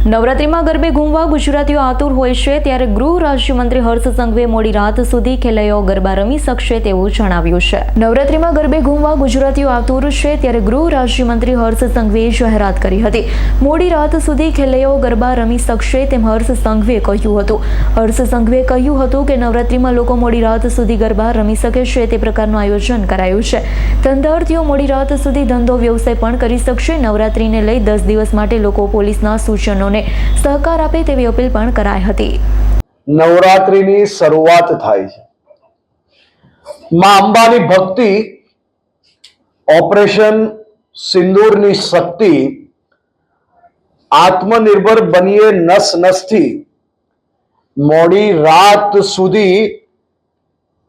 નવરાત્રીમાં ગરબે ઘૂમવા ગુજરાતીઓ આતુર હોય છે, ત્યારે ગૃહ રાજ્યમંત્રી હર્ષ સંઘવે મોડી રાત સુધી ખેલૈયાઓ ગરબા રમી શકશે તેવું જણાવ્યું છે. નવરાત્રિમાં ગરબે ઘૂમવા ગુજરાતીઓ આતુર છે, ત્યારે ગૃહ રાજ્યમંત્રી હર્ષ સંઘવે જાહેરાત કરી હતી. મોડી રાત સુધી ખેલૈયાઓ ગરબા રમી શકશે તેમ હર્ષ સંઘવે કહ્યું હતું. હર્ષ સંઘવે કહ્યું હતું કે નવરાત્રિમાં લોકો મોડી રાત સુધી ગરબા રમી શકે છે, તે પ્રકારનું આયોજન કરાયું છે. ધંધાર્થીઓ મોડી રાત સુધી ધંધો વ્યવસાય પણ કરી શકશે. નવરાત્રીને લઈ દસ દિવસ માટે લોકો પોલીસના સૂચનોને સહકાર આપે તેવી અપીલ પણ કરાઈ હતી. નવરાત્રિની શરૂઆત થાય છે. માં અંબાની ભક્તિ, ઓપરેશન સિંદૂરની શક્તિ, આત્મનિર્ભર બનીએ નસ નસથી, મોડી રાત સુધી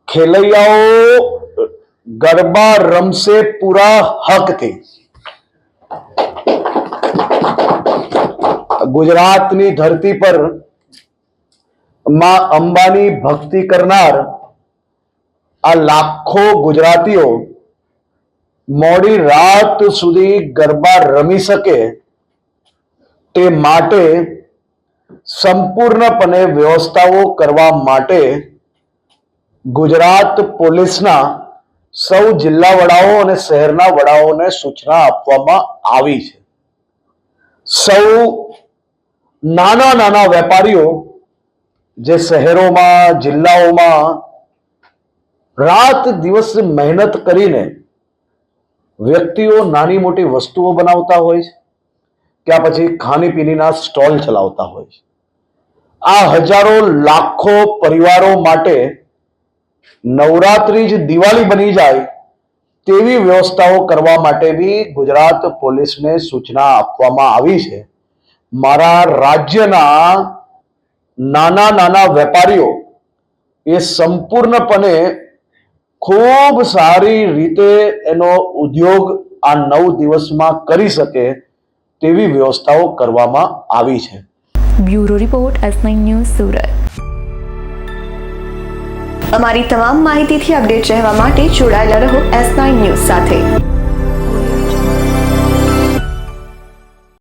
ખેલૈયાઓ ગરબા રમશે પૂરા હકથી. ગુજરાતની ધરતી પરમાં અંબાની ભક્તિ કરનાર આ લાખો ગુજરાતીઓ મોડી રાત સુધી ગરબા રમી શકે તે માટે સંપૂર્ણપણે વ્યવસ્થાઓ કરવા માટે ગુજરાત પોલીસના સૌ જિલ્લા વડાઓ અને શહેરના વડાઓને સૂચના આપવામાં આવી છે. સૌ નાના નાના વેપારીઓ જે શહેરોમાં, જિલ્લાઓમાં રાત દિવસ મહેનત કરીને વ્યક્તિઓ નાની મોટી વસ્તુઓ બનાવતા હોય છે, કે પછી ખાણીપીણીના સ્ટોલ ચલાવતા હોય છે. આ હજારો લાખો પરિવારો માટે નવરાત્રી જ દિવાળી બની જાય તેવી વ્યવસ્થાઓ કરવા માટે બી ગુજરાત પોલીસને સૂચના આપવામાં આવી છે. મારા રાજ્યના નાના નાના વેપારીઓ એ સંપૂર્ણપણે ખૂબ સારી રીતે એનો ઉદ્યોગ આ નવ દિવસમાં કરી શકે તેવી વ્યવસ્થાઓ કરવામાં આવી છે. Bureau report S news Surat. અમારી તમામ માહિતીથી અપડેટ રહેવા માટે જોડાયેલા રહો એસ ન્યૂઝ સાથે.